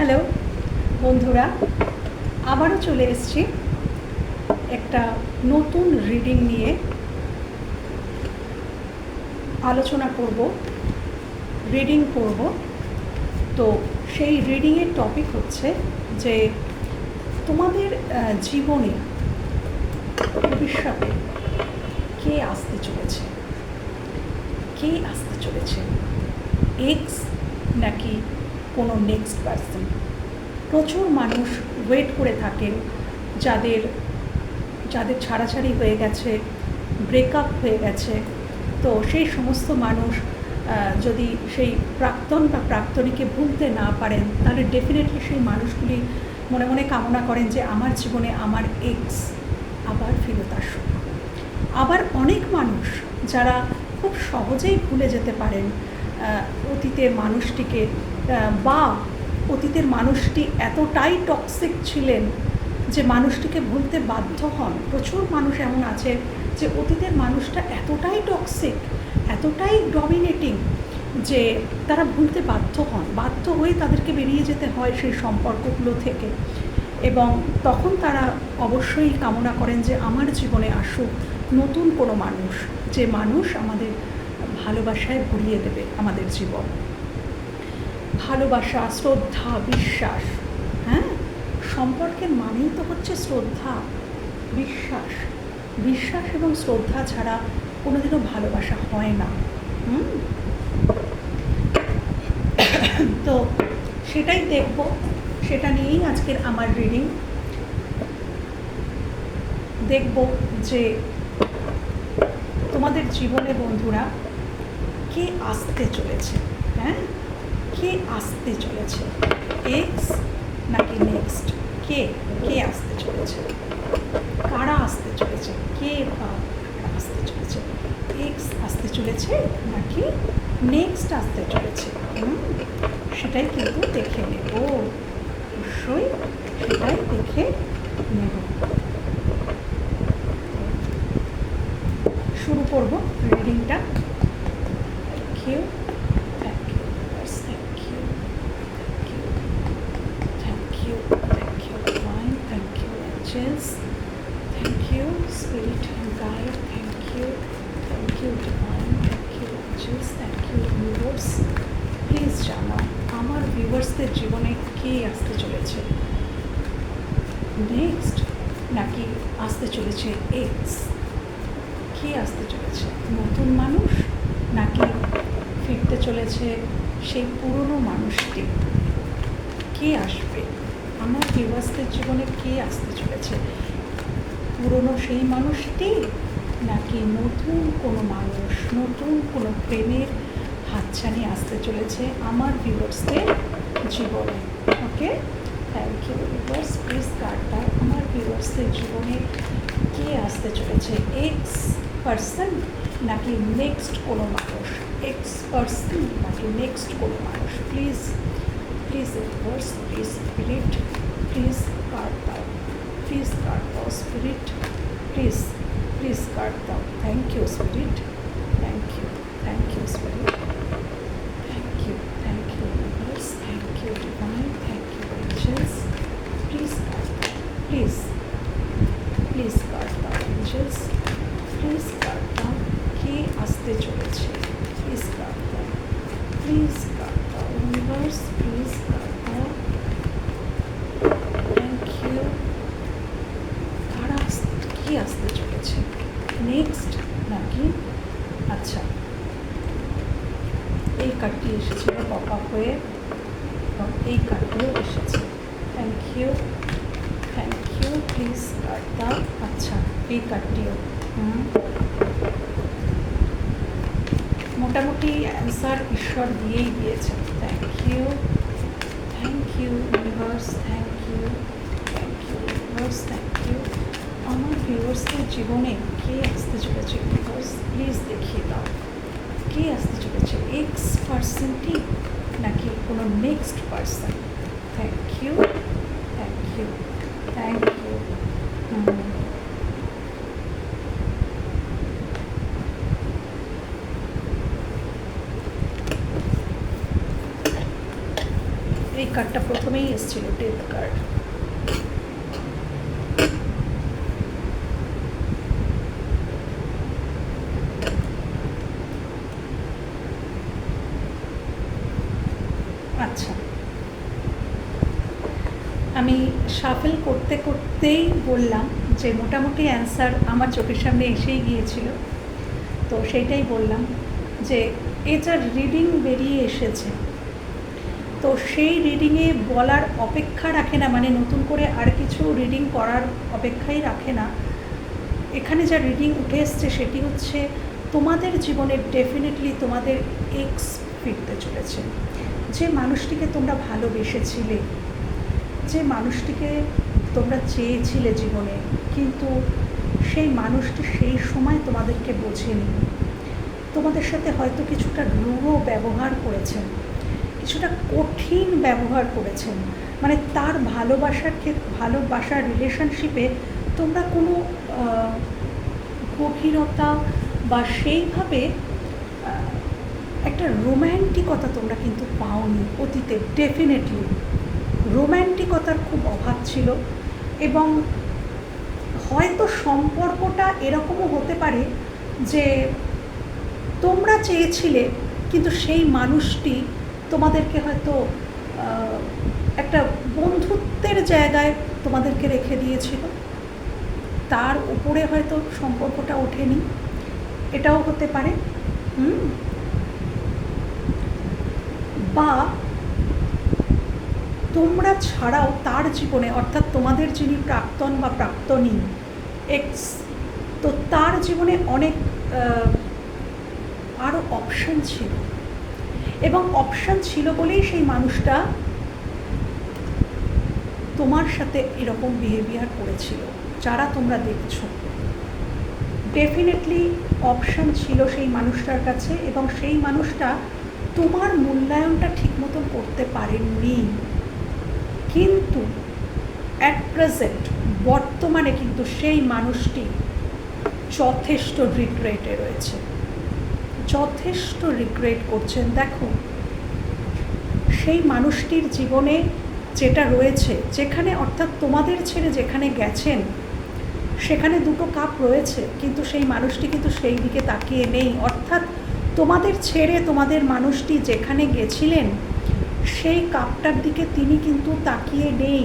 Hello, বন্ধুরা, আবারও চলে এসছি একটা নতুন রিডিং নিয়ে আলোচনা করব রিডিং করব। তো সেই রিডিংয়ের টপিক হচ্ছে যে তোমাদের জীবনে, ভবিষ্যতে কে আসতে চলেছে? কে আসতে চলেছে? এক্স নাকি কোনো নেক্সট পার্সন প্রচুর মানুষ ওয়েট করে থাকেন, যাদের যাদের ছাড়াছাড়ি হয়ে গেছে ব্রেকআপ হয়ে গেছে। তো সেই সমস্ত মানুষ যদি সেই প্রাক্তন বা প্রাক্তনীকে ভুলতে না পারেন, তাহলে ডেফিনেটলি সেই মানুষগুলি মনে মনে কামনা করেন যে আমার জীবনে আমার এক্স আবার ফেরত আসুক। আবার অনেক মানুষ যারা খুব সহজেই ভুলে যেতে পারেন অতীতের মানুষটিকে বা অতীতের মানুষটি এতটাই টক্সিক ছিলেন যে মানুষটিকে ভুলতে বাধ্য হন। প্রচুর মানুষ এমন আছে যে অতীতের মানুষটা এতটাই টক্সিক এতটাই ডমিনেটিং যে তারা ভুলতে বাধ্য হন। বাধ্য হয়ে তাদেরকে বেরিয়ে যেতে হয় সেই সম্পর্কগুলো থেকে। এবং তখন তারা অবশ্যই কামনা করেন যে আমার জীবনে আসুক নতুন কোনো মানুষ, যে মানুষ আমাদের ভালোবাসায় ভরিয়ে দেবে আমাদের জীবন। ভালোবাসা, শ্রদ্ধা, বিশ্বাস। হ্যাঁ? সম্পর্কের মানেই তো হচ্ছে শ্রদ্ধা, বিশ্বাস। বিশ্বাস এবং শ্রদ্ধা ছাড়া কোনোদিনও ভালোবাসা হয় না। হুম? তো সেটাই দেখব। সেটা নিয়েই আজকের আমার রিডিং দেখব যে তোমাদের জীবনে বন্ধুরা কে আসতে চলেছে। হ্যাঁ? কে আসতে চলেছে? এক্স নাকি নেক্সট কে কে আসতে চলেছে? কারা আসতে চলেছে? কে বা আসতে চলেছে? এক্স আসতে চলেছে নাকি নেক্সট আসতে চলেছে? সেটাই কিন্তু দেখে নেব। অবশ্যই সেটাই দেখে নেব। শুরু করব রিডিংটা thank you thank you thank you thank you thank you divine thank you angels thank you spirit and guide thank you thank you divine thank you angels thank you viewers please জানাও আমার ভিউয়ার্সদের জীবনে কে আসতে চলেছে next নাকি আসতে চলেছে x কে আসতে চলেছে? নতুন মানুষ নাকি ফিরতে চলেছে সেই পুরনো মানুষটি? কে আসবে? আমার ভিউয়ার্সদের জীবনে কে আসতে চলেছে? পুরনো সেই মানুষটি নাকি নতুন কোনো মানুষ, নতুন কোনো প্রেমের হাতছানি আসতে চলেছে আমার ভিউয়ার্সদের জীবনে? Okay thank you viewers please কার্ডটা আমার ভিউয়ার্সদের জীবনে কে আসতে চলেছে? এক্স পার্সন নাকি নেক্সট কোনো মানুষ? এক্স পার্সন নাকি নেক্সট কোনো মানুষ? Please please universe please spirit please card দাও। প্লিজ কার্ড দাও স্পিরিট প্লিজ প্লিজ কার্ড দাও। Thank you spirit thank you thank you spirit thank you thank you universe thank you divine thank you angels please card দাও please please card দাও angels please card দাও কে আসতে চলেছে please card দাও please card দাও universe please card দাও thank you কারা আসতে কি আসতে চলেছে নেক্সট নাকি আচ্ছা এই কার্ডটি এসেছিল পপ আপ হয়ে এবং এই কার্ডটিও এসেছে thank you thank you please card দাও আচ্ছা এই কার্ডটিও হুম মোটামুটি অ্যান্সার ঈশ্বর দিয়েই দিয়েছে। Thank you thank you universe thank you thank you universe thank you আমার ভিউয়ার্সদের জীবনে কে আসতে চলেছে ইউনিভার্স প্লিজ দেখিয়ে দাও। কে আসতে চলেছে? এক্স পার্সনটি নাকি কোনো next person thank you thank you thank you এই কার্ডটা প্রথমেই এসেছিল ডেথ কার্ড আচ্ছা। আমি সাফেল করতে করতেই বললাম যে মোটামুটি অ্যান্সার আমার চোখের সামনে এসেই গিয়েছিল। তো সেইটাই বললাম যে এটার রিডিং বেরিয়ে এসেছে। তো সেই রিডিংয়ে বলার অপেক্ষা রাখে না মানে নতুন করে আর কিছু রিডিং করার অপেক্ষাই রাখে না। এখানে যা রিডিং উঠে এসছে সেটি হচ্ছে তোমাদের জীবনে ডেফিনেটলি তোমাদের এক্স ফিরতে চলেছে। যে মানুষটিকে তোমরা ভালোবেসেছিলে, যে মানুষটিকে তোমরা চেয়েছিলে জীবনে, কিন্তু সেই মানুষটি সেই সময় তোমাদেরকে বোঝেনি। তোমাদের সাথে হয়তো কিছুটা রূঢ় ব্যবহার করেছেন। কিছুটা কঠিন ব্যবহার করেছেন। মানে তার ভালোবাসার ক্ষেত্রে ভালোবাসার রিলেশনশিপে তোমরা কোনো গভীরতা বা সেইভাবে একটা রোম্যান্টিকতা তোমরা কিন্তু পাওনি অতীতে ডেফিনেটলি রোম্যান্টিকতার খুব অভাব ছিল এবং হয়তো সম্পর্কটা এরকমও হতে পারে যে তোমরা চেয়েছিলে, কিন্তু সেই মানুষটি তোমাদেরকে হয়তো একটা বন্ধুত্বের জায়গায় তোমাদেরকে রেখে দিয়েছিল। তার উপরে হয়তো সম্পর্কটা ওঠেনি। এটাও হতে পারে। হুম? বা তোমরা ছাড়াও তার জীবনে, অর্থাৎ তোমাদের যিনি প্রাক্তন বা প্রাক্তনী, এক্স, তো তার জীবনে অনেক আরও অপশান ছিল। এবং অপশান ছিল বলেই সেই মানুষটা তোমার সাথে এরকম বিহেভিয়ার করেছিল, যারা তোমরা দেখছ। ডেফিনেটলি অপশান ছিল সেই মানুষটার কাছে এবং সেই মানুষটা তোমার মূল্যায়নটা ঠিক মতন করতে পারেননি কিন্তু অ্যাট প্রেজেন্ট বর্তমানে কিন্তু সেই মানুষটি যথেষ্ট রিগ্রেটে রয়েছে। যথেষ্ট রিগ্রেট করছেন। দেখো, সেই মানুষটির জীবনে যেটা রয়েছে, যেখানে অর্থাৎ তোমাদের ছেড়ে যেখানে গেছেন, সেখানে দুটো কাপ রয়েছে, কিন্তু সেই মানুষটি কিন্তু সেই দিকে তাকিয়ে নেই। অর্থাৎ তোমাদের ছেড়ে তোমাদের মানুষটি যেখানে গেছিলেন, সেই কাপটার দিকে তিনি কিন্তু তাকিয়ে নেই।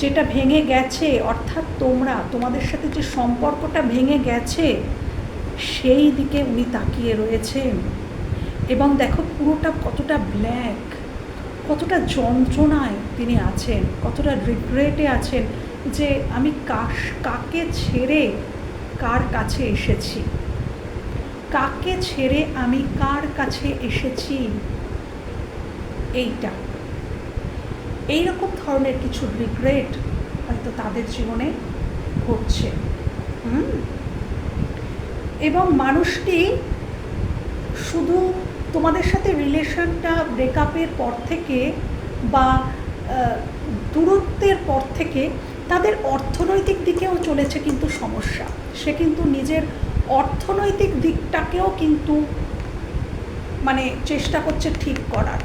যেটা ভেঙে গেছে, অর্থাৎ তোমরা, তোমাদের সাথে যে সম্পর্কটা ভেঙে গেছে সেই দিকে উনি তাকিয়ে রয়েছেন। এবং দেখো পুরোটা কতটা ব্ল্যাক কতটা যন্ত্রণায় তিনি আছেন, কতটা রিগ্রেটে আছেন যে আমি কাশ কাকে ছেড়ে কার কাছে এসেছি? কাকে ছেড়ে আমি কার কাছে এসেছি? এইটা। এইরকম ধরনের কিছু রিগ্রেট হয়তো তাদের জীবনে ঘটছে। হুম? এবং মানুষটি শুধু তোমাদের সাথে রিলেশনটা ব্রেকআপের পর থেকে বা দূরত্বের পর থেকে তাদের অর্থনৈতিক দিকেও চলেছে কিন্তু সমস্যা। সে কিন্তু নিজের অর্থনৈতিক দিকটাকেও কিন্তু মানে চেষ্টা করছে ঠিক করার।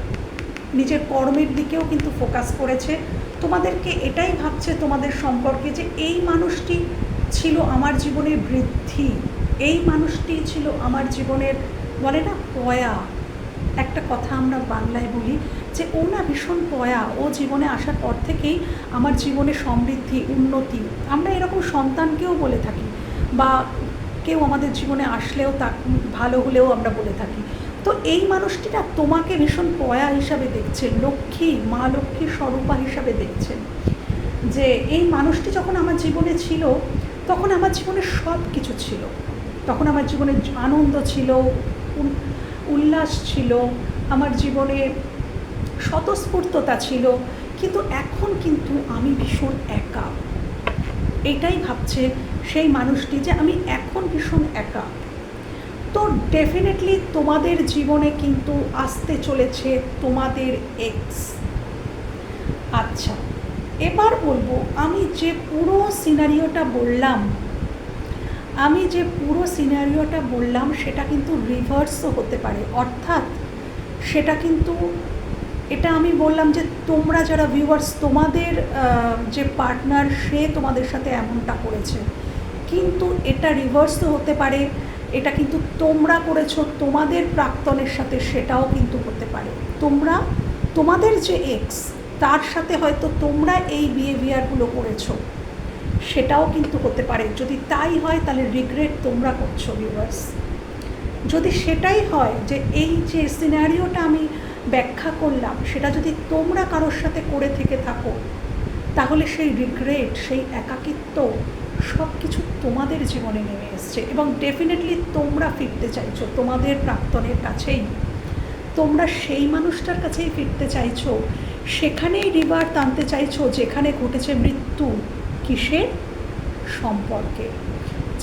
নিজের কর্মের দিকেও কিন্তু ফোকাস করেছে। তোমাদেরকে এটাই ভাবছে তোমাদের সম্পর্কে যে এই মানুষটি ছিল আমার জীবনের বৃদ্ধি। এই মানুষটি ছিল আমার জীবনের, বলে না, পয়া। একটা কথা আমরা বাংলায় বলি যে, ও না ভীষণ পয়া। ও জীবনে আসার পর থেকেই আমার জীবনে সমৃদ্ধি, উন্নতি। আমরা এরকম সন্তানকেও বলে থাকি বা কেউ আমাদের জীবনে আসলেও তা ভালো হলেও আমরা বলে থাকি। তো এই মানুষটি না তোমাকে ভীষণ পয়া হিসাবে দেখছেন, লক্ষ্মী, মা লক্ষ্মীর স্বরূপা হিসাবে দেখছেন। যে, এই মানুষটি যখন আমার জীবনে ছিল, তখন আমার জীবনে সব কিছু ছিল। তখন আমার জীবনে আনন্দ ছিল উল্লাস ছিল, আমার জীবনে স্বতঃস্ফূর্ততা ছিল, কিন্তু এখন কিন্তু আমি ভীষণ একা। এটাই ভাবছে সেই মানুষটি যে আমি এখন ভীষণ একা। তো ডেফিনেটলি তোমাদের জীবনে কিন্তু আসতে চলেছে তোমাদের এক্স আচ্ছা এবার বলব, আমি যে পুরো সিনারিওটা বললাম আমি যে পুরো সিনারিওটা বললাম, সেটা কিন্তু রিভার্সও হতে পারে। অর্থাৎ সেটা কিন্তু, এটা আমি বললাম যে তোমরা যারা ভিউয়ার্স তোমাদের যে পার্টনার সে তোমাদের সাথে এমনটা করেছে। কিন্তু এটা রিভার্সও হতে পারে, এটা কিন্তু তোমরা করেছ, তোমাদের প্রাক্তনের সাথে সেটাও কিন্তু হতে পারে। তোমরা, তোমাদের যে এক্স তার সাথে হয়তো তোমরা এই বিহেভিয়ারগুলো করেছ। সেটাও কিন্তু হতে পারে। যদি তাই হয়, তাহলে রিগ্রেট তোমরা করছ ভিউয়ার্স যদি সেটাই হয় যে এই যে সিনারিওটা আমি ব্যাখ্যা করলাম, সেটা যদি তোমরা কারোর সাথে করে থেকে থাকো, তাহলে সেই রিগ্রেট সেই একাকিত্ব সব কিছু তোমাদের জীবনে নেমে এসছে এবং ডেফিনেটলি তোমরা ফিরতে চাইছো, তোমাদের প্রাক্তনের কাছেই। তোমরা সেই মানুষটার কাছেই ফিরতে চাইছো, সেখানেই রিবার টানতে চাইছো, যেখানে ঘটেছে মৃত্যু। কিসের সম্পর্কে?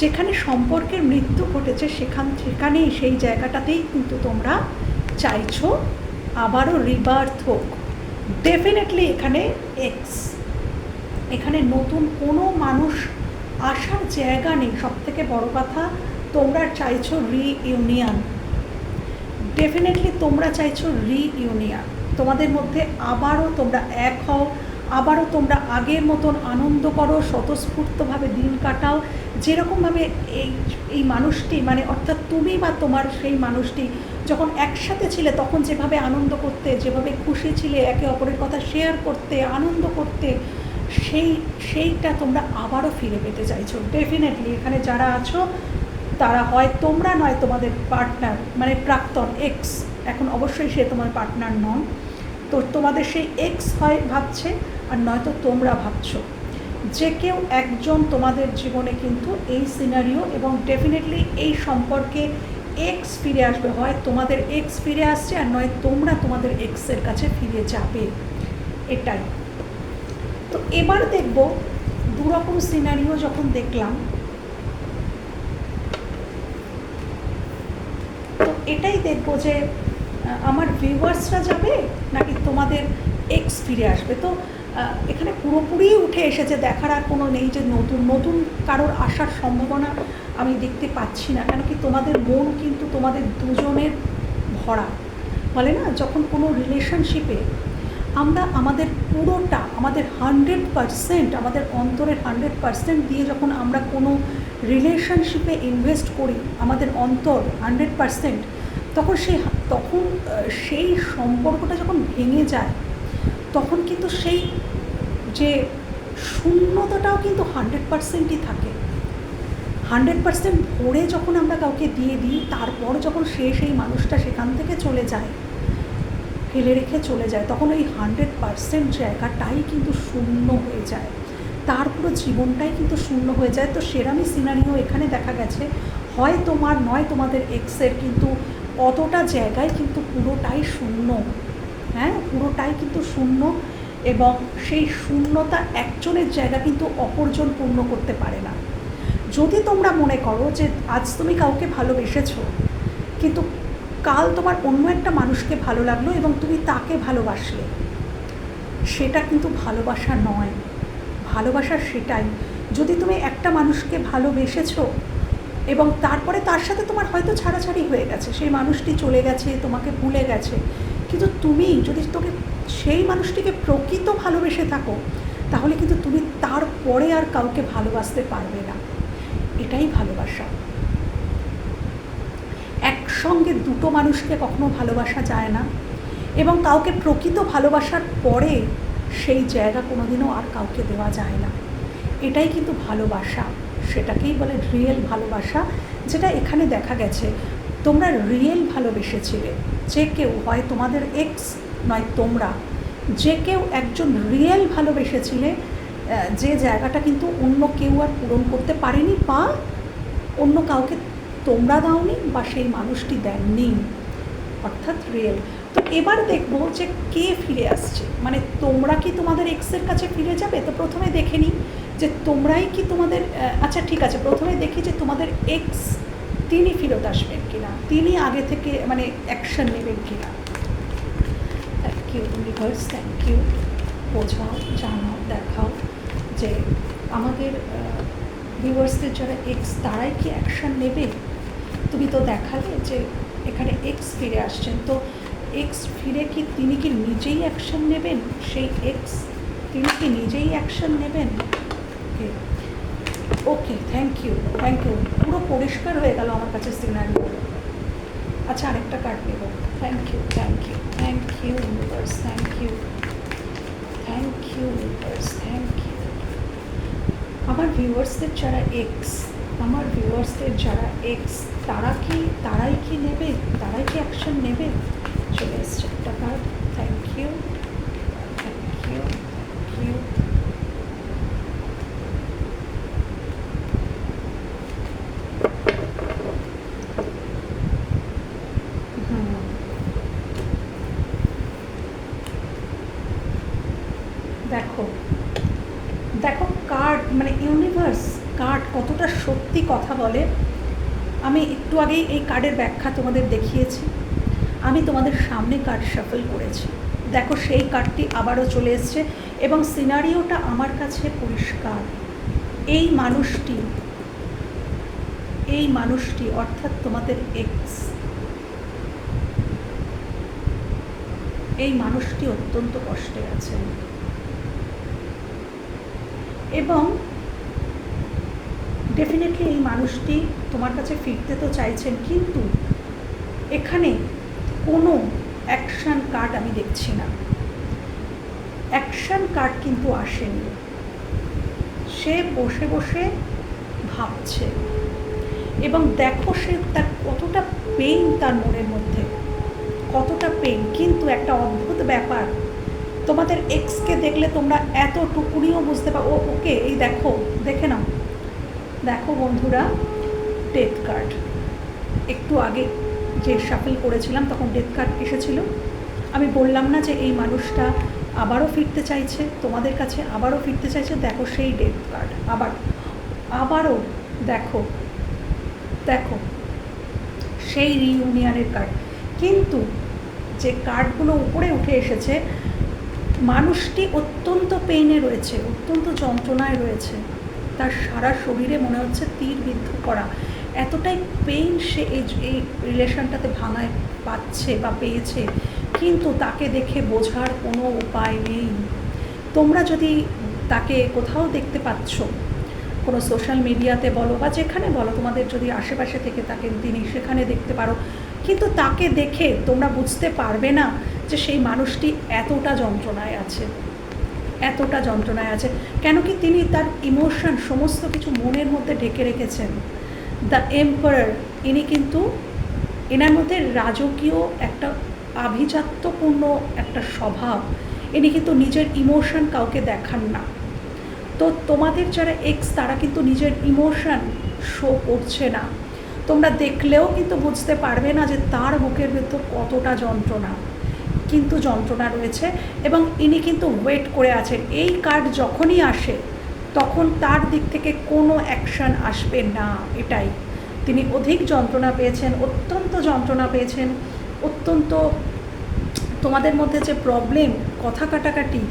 যেখানে সম্পর্কের মৃত্যু ঘটেছে, সেখান সেখানেই সেই জায়গাটাতেই কিন্তু তোমরা চাইছো আবারও রিবার্থ হোক। ডেফিনেটলি এখানে এক্স এখানে নতুন কোনো মানুষ আসার জায়গা নেই। সব থেকে বড় কথা, তোমরা চাইছো রিইউনিয়ন ডেফিনেটলি তোমরা চাইছো রিইউনিয়ন তোমাদের মধ্যে আবারও তোমরা এক হও। আবারও তোমরা আগের মতন আনন্দ করো, স্বতঃস্ফূর্তভাবে দিন কাটাও। যেরকমভাবে এই এই মানুষটি মানে অর্থাৎ তুমি বা তোমার সেই মানুষটি যখন একসাথে ছিলে, তখন যেভাবে আনন্দ করতে, যেভাবে খুশি ছিলে, একে অপরের কথা শেয়ার করতে, আনন্দ করতে, সেই, সেইটা তোমরা আবারও ফিরে পেতে চাইছো। ডেফিনেটলি এখানে যারা আছো, তারা হয় তোমরা নয়, তোমাদের পার্টনার মানে প্রাক্তন এক্স এখন অবশ্যই সে তোমার পার্টনার নন। তো তোমাদের সেই এক্স হয় ভাবছে। আর নয়তো তোমরা ভাবছ। যে কেউ একজন তোমাদের জীবনে কিন্তু এই সিনারিও এবং ডেফিনেটলি এই সম্পর্কে এক্স ফিরে আসবে। হয় তোমাদের এক্স ফিরে আসছে আর নয় তোমরা তোমাদের এক্সের কাছে ফিরে যাবে। এটাই। তো এবার দেখব দুরকম সিনারিও যখন দেখলাম, তো এটাই দেখব যে আমার ভিউয়ার্সরা যাবে নাকি তোমাদের এক্স ফিরে আসবে? তো এখানে পুরোপুরি উঠে এসেছে, দেখার আর কোনো নেই যে নতুন নতুন কারোর আসার সম্ভাবনা আমি দেখতে পাচ্ছি না, কেন কি তোমাদের মন কিন্তু তোমাদের দুজনের ভরা। বলে না, যখন কোনো রিলেশনশিপে আমরা আমাদের পুরোটা, আমাদের হান্ড্রেড পারসেন্ট আমাদের অন্তরের হান্ড্রেড পারসেন্ট দিয়ে যখন আমরা কোনো রিলেশনশিপে ইনভেস্ট করি, আমাদের অন্তর হান্ড্রেড পারসেন্ট তখন সেই তখন সেই সম্পর্কটা যখন ভেঙে যায় তখন কিন্তু সেই যে শূন্যতাটাও কিন্তু হান্ড্রেড পারসেন্টই থাকে। হান্ড্রেড পারসেন্ট ভরে যখন আমরা কাউকে দিয়ে দিই, তারপর যখন সে সেই মানুষটা সেখান থেকে চলে যায়, ফেলে রেখে চলে যায়, তখন ওই হান্ড্রেড পারসেন্ট জায়গাটাই কিন্তু শূন্য হয়ে যায়। তার পুরো জীবনটাই কিন্তু শূন্য হয়ে যায়। তো সেরামই সিনারিও এখানে দেখা গেছে, হয় তোমার নয় তোমাদের এক্সের কিন্তু অতটা জায়গায় কিন্তু পুরোটাই শূন্য। হ্যাঁ পুরোটাই কিন্তু শূন্য এবং সেই শূন্যতা একজনের জায়গা কিন্তু অপরজন পূর্ণ করতে পারে না। যদি তোমরা মনে করো যে আজ তুমি কাউকে ভালোবেসেছো, কিন্তু কাল তোমার অন্য একটা মানুষকে ভালো লাগল এবং তুমি তাকে ভালোবাসলে, সেটা কিন্তু ভালোবাসা নয়। ভালোবাসা সেটাই। যদি তুমি একটা মানুষকে ভালোবেসেছ এবং তারপরে তার সাথে তোমার হয়তো ছাড়াছাড়ি হয়ে গেছে, সেই মানুষটি চলে গেছে, তোমাকে ভুলে গেছে কিন্তু তুমি যদি তোকে সেই মানুষটিকে প্রকৃত ভালোবেসে থাকো, তাহলে কিন্তু তুমি তারপরে আর কাউকে ভালোবাসতে পারবে না। এটাই ভালোবাসা। একসঙ্গে দুটো মানুষকে কখনো ভালোবাসা যায় না এবং কাউকে প্রকৃত ভালোবাসার পরে সেই জায়গা কোনোদিনও আর কাউকে দেওয়া যায় না। এটাই কিন্তু ভালোবাসা। সেটাকেই বলে রিয়েল ভালোবাসা, যেটা এখানে দেখা গেছে। তোমরা রিয়েল ভালোবেসেছিলে। যে কেউ হয় তোমাদের এক্স নয় তোমরা। যে কেউ একজন রিয়েল ভালোবেসেছিলে যে জায়গাটা কিন্তু অন্য কেউ আর পূরণ করতে পারেনি বা অন্য কাউকে তোমরা দাওনি বা সেই মানুষটি দেননি। অর্থাৎ রিয়েল তো এবার দেখব যে কে ফিরে আসছে। মানে তোমরা কি তোমাদের এক্সের কাছে ফিরে যাবে? তো প্রথমে দেখে নিই যে তোমরাই কি তোমাদের আচ্ছা ঠিক আছে, প্রথমে দেখি যে তোমাদের এক্স তিনি ফেরত আসবেন। তিনি আগে থেকে মানে অ্যাকশন নেবেন কিনা? Thank you universe thank you বোঝাও, জানাও, দেখাও যে আমাদের ভিউয়ার্সদের যারা এক্স তারাই কি অ্যাকশন নেবে? তুমি তো দেখালে যে এখানে এক্স ফিরে আসছেন। তো এক্স ফিরে কি তিনি কি নিজেই অ্যাকশন নেবেন? সেই এক্স তিনি কি নিজেই অ্যাকশন নেবেন? Okay okay thank you thank you পুরো পরিষ্কার হয়ে গেল আমার কাছে সিনারিও আচ্ছা আরেকটা কার্ড নেব। Thank you thank you thank you universe thank you thank you universe thank you আমার ভিউয়ার্সদের যারা এক্স আমার ভিউয়ার্সদের যারা এক্স তারা কি, তারাই কি নেবে? তারাই কি অ্যাকশন নেবে? চলে এসছে একটা card thank you thank you thank you hmm দেখো দেখো কার্ড মানে ইউনিভার্স কার্ড কতটা সত্যি কথা বলে, আমি একটু আগেই এই কার্ডের ব্যাখ্যা তোমাদের দেখিয়েছি। আমি তোমাদের সামনে কার্ড শাফল করেছি। দেখো, সেই কার্ডটি আবারও চলে এসছে এবং সিনারিওটা আমার কাছে পরিষ্কার। এই মানুষটি এই মানুষটি অর্থাৎ তোমাদের এক্স এই মানুষটি অত্যন্ত কষ্টে আছেন এবং ডেফিনেটলি এই মানুষটি তোমার কাছে ফিরতে তো চাইছেন, কিন্তু এখানে কোনো অ্যাকশান কার্ড আমি দেখছি না। অ্যাকশান কার্ড কিন্তু আসেনি। সে বসে বসে ভাবছে। এবং দেখো সে তার কতটা পেইন তার মনের মধ্যে। কতটা পেইন কিন্তু একটা অদ্ভুত ব্যাপার। তোমাদের এক্সকে দেখলে তোমরা এত এতটুকুনিও বুঝতে পারো ওকে, এই দেখো, দেখে নাও। দেখো বন্ধুরা ডেথ কার্ড একটু আগে যে শাফল করেছিলাম, তখন ডেথ কার্ড এসেছিল। আমি বললাম না যে এই মানুষটা আবারও ফিরতে চাইছে, তোমাদের কাছে আবারও ফিরতে চাইছে, দেখো সেই ডেথ কার্ড আবার, আবারও দেখো দেখো সেই রিইউনিয়নের কার্ড কিন্তু যে কার্ডগুলো উপরে উঠে এসেছে, মানুষটি অত্যন্ত পেইনে রয়েছে, অত্যন্ত যন্ত্রণায় রয়েছে। তার সারা শরীরে মনে হচ্ছে তীর বিদ্ধ করা। এতটাই পেইন সে এই এই রিলেশনটাতে ভাঙায়, পাচ্ছে বা পেয়েছে। কিন্তু তাকে দেখে বোঝার কোনো উপায় নেই। তোমরা যদি তাকে কোথাও দেখতে পাচ্ছ, কোনো সোশ্যাল মিডিয়াতে বলো বা যেখানে বলো, তোমাদের যদি আশেপাশে থেকে তাকে তিনি সেখানে দেখতে পারো। কিন্তু তাকে দেখে তোমরা বুঝতে পারবে না যে সেই মানুষটি এতটা যন্ত্রণায় আছে। এতটা যন্ত্রণায় আছে। কেন কি তিনি তার ইমোশন সমস্ত কিছু মনের মধ্যে ঢেকে রেখেছেন। দ্য এম্পায়ার ইনি কিন্তু এনার মধ্যে রাজকীয় একটা আভিজাত্যপূর্ণ একটা স্বভাব। ইনি কিন্তু নিজের ইমোশন কাউকে দেখান না। তো তোমাদের যারা এক্স তারা কিন্তু নিজের ইমোশন শো করছে না। তোমরা দেখলেও কিন্তু বুঝতে পারবে না যে তার বুকের ভেতর কতটা যন্ত্রণা। কিন্তু যন্ত্রণা রয়েছে এবং ইনি কিন্তু ওয়েট করে আছেন। এই কার্ড যখনই আসে, তখন তার দিক থেকে কোনো অ্যাকশান আসবে না এটাই। তিনি অধিক যন্ত্রণা পেয়েছেন, অত্যন্ত যন্ত্রণা পেয়েছেন, অত্যন্ত তোমাদের মধ্যে যে প্রবলেম কথা কাটাকাটি,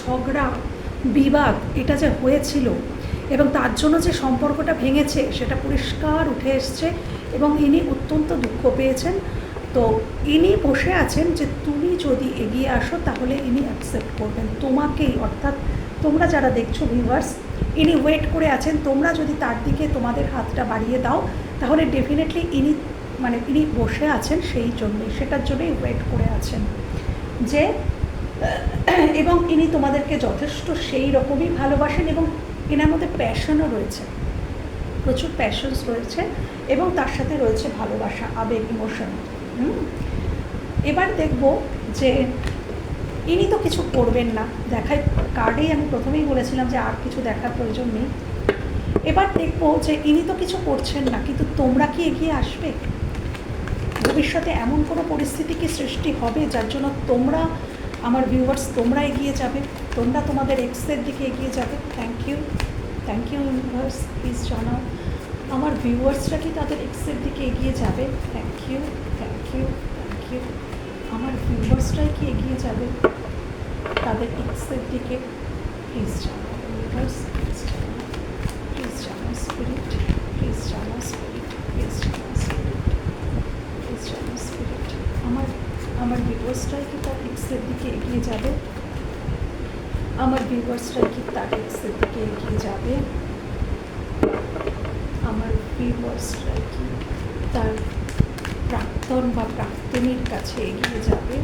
ঝগড়া, বিবাদ, এটা যে হয়েছিল এবং তার জন্য যে সম্পর্কটা ভেঙেছে, সেটা পরিষ্কার উঠে এসছে এবং ইনি অত্যন্ত দুঃখ পেয়েছেন। তো ইনি বসে আছেন যে তুমি যদি এগিয়ে আসো তাহলে ইনি অ্যাকসেপ্ট করবেন তোমাকেই। অর্থাৎ তোমরা যারা দেখছ ভিউয়ার্স ইনি ওয়েট করে আছেন, তোমরা যদি তার দিকে তোমাদের হাতটা বাড়িয়ে দাও, তাহলে ডেফিনেটলি ইনি মানে ইনি বসে আছেন সেই জন্যই, সেটার জন্যই ওয়েট করে আছেন। যে, এবং ইনি তোমাদেরকে যথেষ্ট সেই রকমই ভালোবাসেন এবং এনার মধ্যে প্যাশনও রয়েছে। প্রচুর প্যাশনস রয়েছে এবং তার সাথে রয়েছে ভালোবাসা, আবেগ ইমোশন এবার দেখব যে ইনি তো কিছু করবেন না। দেখাই কার্ডেই আমি প্রথমেই বলেছিলাম যে আর কিছু দেখার প্রয়োজন নেই। এবার দেখব যে ইনি তো কিছু করছেন না, কিন্তু তোমরা কি এগিয়ে আসবে? ভবিষ্যতে এমন কোনো পরিস্থিতি কি সৃষ্টি হবে যার জন্য তোমরা, আমার ভিউয়ার্স তোমরা এগিয়ে যাবে? তোমরা তোমাদের এক্সের দিকে এগিয়ে যাবে? Thank you thank you universe please জানাও। আমার ভিউয়ার্সরা কি তাদের এক্সের দিকে এগিয়ে যাবে? থ্যাংক ইউ ইউ থ্যাংক আমার ভিউয়ার্সরাই কি এগিয়ে যাবে? তাদের এক্সের দিকে প্লিজ জানাও ইউনিভার্স প্লিজ জানাও প্লিজ জানাও স্পিরিট প্লিজ জানাও স্পিরিট প্লিজ জানাও স্পিরিট প্লিজ জানাও স্পিরিট আমার আমার ভিউয়ার্সরাই কি তার এক্সের দিকে এগিয়ে যাবে? আমার ভিউয়ার্সরাই কি তার এক্সের দিকে এগিয়ে যাবে? আমার ভিউয়ার্সরাই কি তার প্রাক্তন বা প্রাক্তনীর কাছে এগিয়ে যাবে।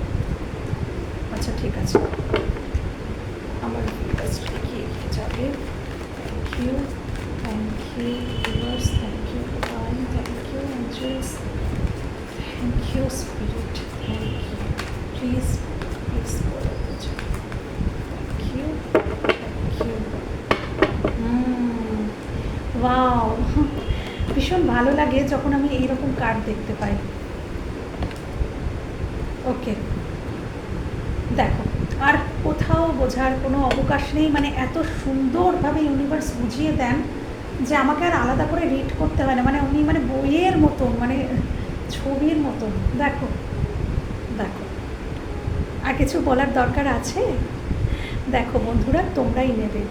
আচ্ছা ঠিক আছে। আমার ভিউয়ার্সরা কি এগিয়ে যাবে। Thank you thank you viewers thank you thank you angels thank you spirit thank you please please thank you thank you wow ভীষণ ভালো লাগে যখন আমি এইরকম কার্ড দেখতে পাই। ওকে। দেখো, আর কোথাও বোঝার কোনো অবকাশ নেই। মানে এত সুন্দরভাবে ইউনিভার্স বুঝিয়ে দেন যে আমাকে আর আলাদা করে রিড করতে হয় না। মানে উনি মানে বইয়ের মতন মানে ছবির মতন। দেখো দেখো। আর কিছু বলার দরকার আছে? দেখো বন্ধুরা, তোমরাই নেবে।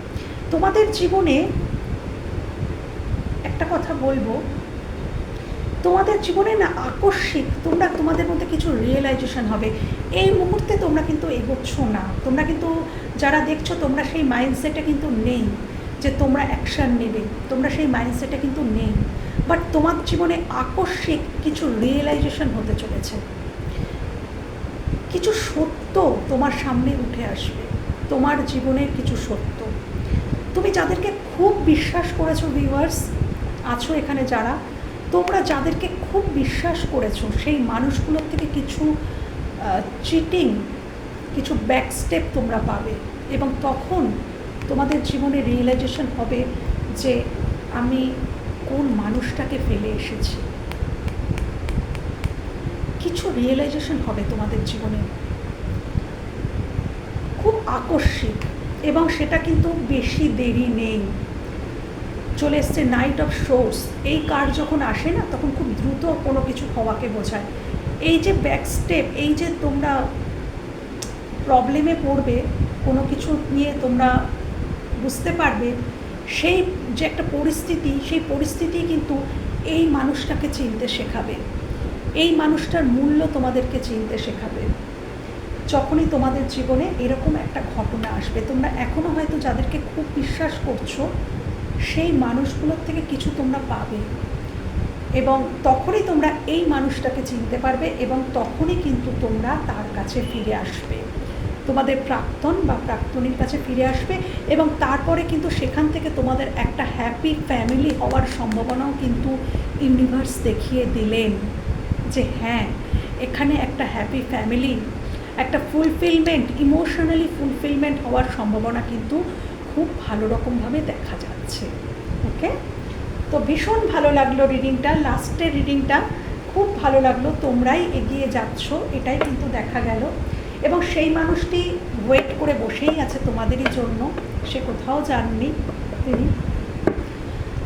তোমাদের জীবনে একটা কথা বলব তোমাদের জীবনে না আকস্মিক তোমরা তোমাদের মধ্যে কিছু রিয়েলাইজেশন হবে। এই মুহূর্তে তোমরা কিন্তু এগোচ্ছ না। তোমরা কিন্তু যারা দেখছ, তোমরা সেই মাইন্ডসেটে কিন্তু নেই যে তোমরা অ্যাকশান নেবে। তোমরা সেই মাইন্ডসেটে কিন্তু নেই। বাট তোমার জীবনে আকস্মিক কিছু রিয়েলাইজেশন হতে চলেছে। কিছু সত্য তোমার সামনে উঠে আসবে। তোমার জীবনের কিছু সত্য। তুমি যাদেরকে খুব বিশ্বাস করেছ ভিউয়ার্স আছো এখানে যারা তোমরা যাদেরকে খুব বিশ্বাস করেছ, সেই মানুষগুলোর থেকে কিছু চিটিং কিছু ব্যাক স্টেপ তোমরা পাবে এবং তখন তোমাদের জীবনে রিয়েলাইজেশন হবে যে আমি কোন মানুষটাকে ফেলে এসেছি। কিছু রিয়েলাইজেশন হবে তোমাদের জীবনে। খুব আকস্মিক এবং সেটা কিন্তু বেশি দেরি নেই। চলে এসছে নাইট অফ শোর্স এই কার যখন আসে না, তখন খুব দ্রুত কোনো কিছু হওয়াকে বোঝায়। এই যে ব্যাক স্টেপ এই যে তোমরা প্রবলেমে পড়বে, কোনো কিছু নিয়ে তোমরা বুঝতে পারবে, সেই যে একটা পরিস্থিতি, সেই পরিস্থিতি কিন্তু এই মানুষটাকে চিনতে শেখাবে। এই মানুষটার মূল্য তোমাদেরকে চিনতে শেখাবে। যখনই তোমাদের জীবনে এরকম একটা ঘটনা আসবে, তোমরা এখনও হয়তো যাদেরকে খুব বিশ্বাস করছ সেই মানুষগুলোর থেকে কিছু তোমরা পাবে। এবং তখনই তোমরা এই মানুষটাকে চিনতে পারবে এবং তখনই কিন্তু তোমরা তার কাছে ফিরে আসবে। তোমাদের প্রাক্তন বা প্রাক্তনীর কাছে ফিরে আসবে এবং তারপরে কিন্তু সেখান থেকে তোমাদের একটা হ্যাপি ফ্যামিলি হওয়ার সম্ভাবনাও কিন্তু ইউনিভার্স দেখিয়ে দিলেন যে হ্যাঁ এখানে একটা হ্যাপি ফ্যামিলি একটা ফুলফিলমেন্ট ইমোশনালি ফুলফিলমেন্ট হওয়ার সম্ভাবনা কিন্তু খুব ভালো রকমভাবে দেখা যাচ্ছে ওকে তো ভীষণ ভালো লাগল রিডিংটা লাস্টের রিডিংটা খুব ভালো লাগল, তোমরাই এগিয়ে যাচ্ছ, এটাই কিন্তু দেখা গেল। এবং সেই মানুষটি ওয়েট করে বসেই আছে তোমাদেরই জন্য, সে কোথাও যাননি তিনি।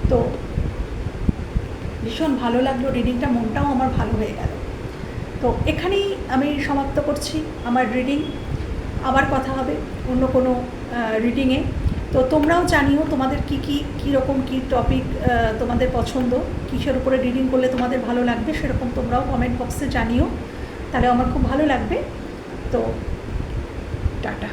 তো ভীষণ ভালো লাগল রিডিংটা মনটাও আমার ভালো হয়ে গেল। তো এখানেই আমি সমাপ্ত করছি আমার রিডিং আবার কথা হবে অন্য কোনো রিডিংয়ে তো তোমরাও জানিও তোমাদের কি কি কীরকম কী টপিক তোমাদের পছন্দ, কিসের উপরে রিডিং করলে তোমাদের ভালো লাগবে সেরকম তোমরাও কমেন্ট বক্সে জানিও, তাহলে আমার খুব ভালো লাগবে, তো টাটা।